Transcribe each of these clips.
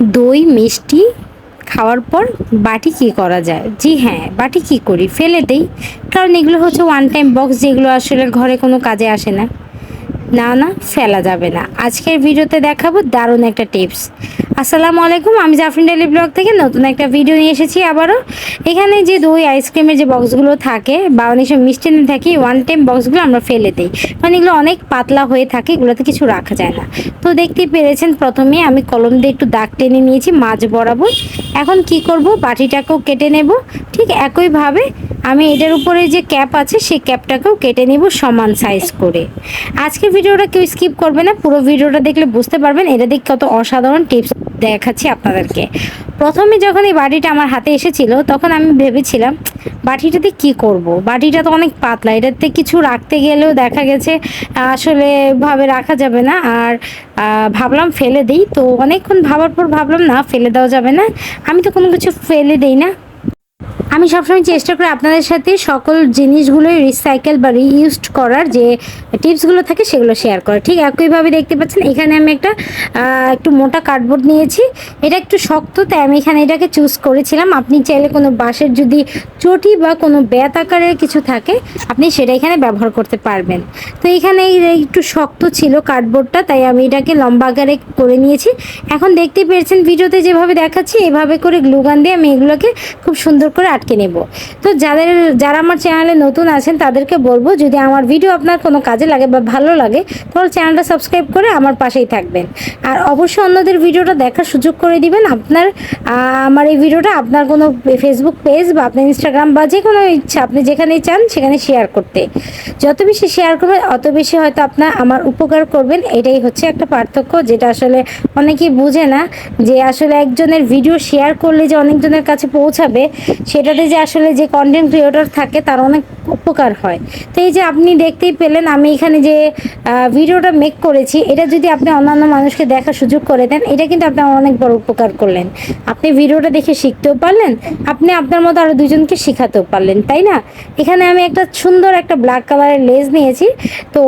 দই, মিষ্টি খাওয়ার পর বাটি কি করা যায়? জি হ্যাঁ বাটি কি করি? ফেলে দেই। কারণ এগুলো হচ্ছে ওয়ান টাইম বক্স যেগুলো আসলে ঘরে কোনো কাজে আসে না। না না, ফেলা যাবে না। আজকের ভিডিওতে দেখাবো দারুণ একটা টিপস। আসসালামু আলাইকুম, আমি জাফরিন ডেলি ব্লগ থেকে নতুন একটা ভিডিও নিয়ে এসেছি আবারও। এখানে যে দই, আইসক্রিমের যে বক্সগুলো থাকে বা অনেক সময় মিষ্টি নিয়ে থাকি ওয়ান টাইম বক্সগুলো আমরা ফেলে দিই। মানে এগুলো অনেক পাতলা হয়ে থাকে, এগুলোতে কিছু রাখা যায় না। তো দেখতেই পেরেছেন প্রথমে আমি কলম দিয়ে একটু দাগ টেনে নিয়েছি মাছ বরাবর। এখন কি করব? বাটিটাকেও কেটে নেব। ঠিক একইভাবে আমি এটার উপরে যে ক্যাপ আছে, সেই ক্যাপটাকেও কেটে নেব সমান সাইজ করে। আজকের ভিডিওটা কেউ স্কিপ করবে না। পুরো ভিডিওটা দেখলে বুঝতে পারবেন। এটা দিক কত অসাধারণ টিপস দেখাচ্ছি আপনাদেরকে। প্রথমে যখন এই বাটিটা আমার হাতে এসেছিল, তখন আমি ভেবেছিলাম, বাটিটাতে কি করব। বাটিটা তো অনেক পাতলা, এটাতে কিছু রাখতে গেলেও দেখা গেছে, আসলে ভাবে রাখা যাবে না। আর ভাবলাম ফেলে দিই, তো অনেকক্ষণ ভাবার পর ভাবলাম, না, ফেলে দেওয়া যাবে না। আমি তো কোনো কিছু ফেলে দিই না। আমি সবসময় চেষ্টা করি আপনাদের সাথে সকল জিনিসগুলোই রিসাইকেল বা রিইউজড করার যে টিপসগুলো থাকে সেগুলো শেয়ার করা ঠিক একইভাবে দেখতে পাচ্ছেন, এখানে আমি একটা একটু মোটা কার্ডবোর্ড নিয়েছি। এটা একটু শক্ত, তাই আমি এখানে এটাকে চুজ করেছিলাম। আপনি চাইলে কোনো বাঁশের যদি চটি বা কোনো ব্যাত আকারের কিছু থাকে, আপনি সেটা এখানে ব্যবহার করতে পারবেন। তো এখানে একটু শক্ত ছিল কার্ডবোর্ডটা তাই আমি এটাকে লম্বা আকারে করে নিয়েছি। এখন দেখতে পেরেছেন ভিডিওতে যেভাবে দেখাচ্ছি, এভাবে করে গ্লুগান দিয়ে আমি এগুলোকে খুব সুন্দর করে আটকে নেব। তো যাদের, যারা আমার চ্যানেলে নতুন আছেন, তাদেরকে বলব, যদি আমার ভিডিও আপনার কোনো কাজে লাগে বা ভালো লাগে, তাহলে চ্যানেলটা সাবস্ক্রাইব করে আমার পাশেই থাকবেন। আর অবশ্যই অন্যদের ভিডিওটা দেখার সুযোগ করে দিবেন। আপনার আমার এই ভিডিওটা আপনার কোনো ফেসবুক পেজ বা আপনার ইনস্টাগ্রাম বা যে কোনো ইচ্ছা, আপনি যেখানেই চান, সেখানে শেয়ার করতে। যত বেশি শেয়ার করবেন, অত বেশি হয়তো আপনার, আমার উপকার করবেন। এটাই হচ্ছে একটা পার্থক্য, যেটা আসলে অনেকেই বুঝে না যে আসলে একজনের ভিডিও শেয়ার করলে যে অনেকজনের কাছে পৌঁছাবে সেটাতে যে আসলে যে কন্টেন্ট ক্রিয়েটর থাকে তার অনেক উপকার হয়। তো এই যে আপনি দেখতেই পেলেন, আমি এখানে যে ভিডিওটা মেক করেছি, এটা যদি আপনি অন্যান্য মানুষকে দেখার সুযোগ করে দেন, এটা কিন্তু আপনার অনেক বড় উপকার করলেন। আপনি ভিডিওটা দেখে শিখতেও পারলেন, আপনি আপনার মতো আরও দুজনকে শেখাতেও পারলেন, তাই না? এখানে আমি একটা সুন্দর একটা ব্ল্যাক কালারের লেস নিয়েছি, তো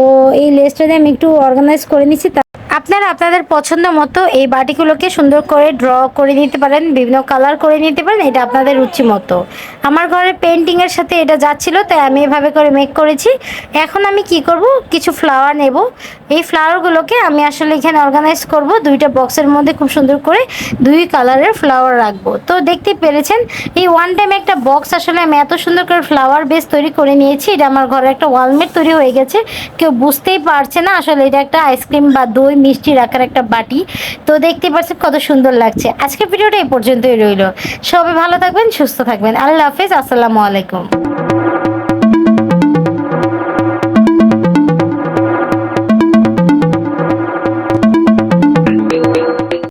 এই লেসটা দিয়ে আমি একটু অর্গানাইজ করে নিচ্ছি আপনারা আপনাদের পছন্দ মতো এই বাটিগুলোকে সুন্দর করে ড্র করে নিতে পারেন, বিভিন্ন কালার করে নিতে পারেন, এটা আপনাদের রুচি মতো। আমার ঘরে পেন্টিংয়ের সাথে এটা যাচ্ছিল, তাই আমি এভাবে করে মেক করেছি। এখন আমি কি করব? কিছু ফ্লাওয়ার নেব। এই ফ্লাওয়ারগুলোকে আমি আসলে এখানে অর্গানাইজ করব, দুইটা বক্সের মধ্যে খুব সুন্দর করে দুই কালারের ফ্লাওয়ার রাখব। তো দেখতে পেরেছেন, এই ওয়ান টাইম একটা বক্স আসলে আমি এত সুন্দর করে ফ্লাওয়ার বেস তৈরি করে নিয়েছি, এটা আমার ঘরে একটা ওয়ালমেট তৈরি হয়ে গেছে। কেউ বুঝতেই পারছে না আসলে এটা একটা আইসক্রিম বা দই মিষ্টি রাখার একটা বাটি। তো দেখতে পাচ্ছেন কত সুন্দর লাগছে। আজকের ভিডিওটা এই পর্যন্তই রইল। সবাই ভালো থাকবেন, সুস্থ থাকবেন। আল্লাহ হাফেজ, আসসালামু আলাইকুম।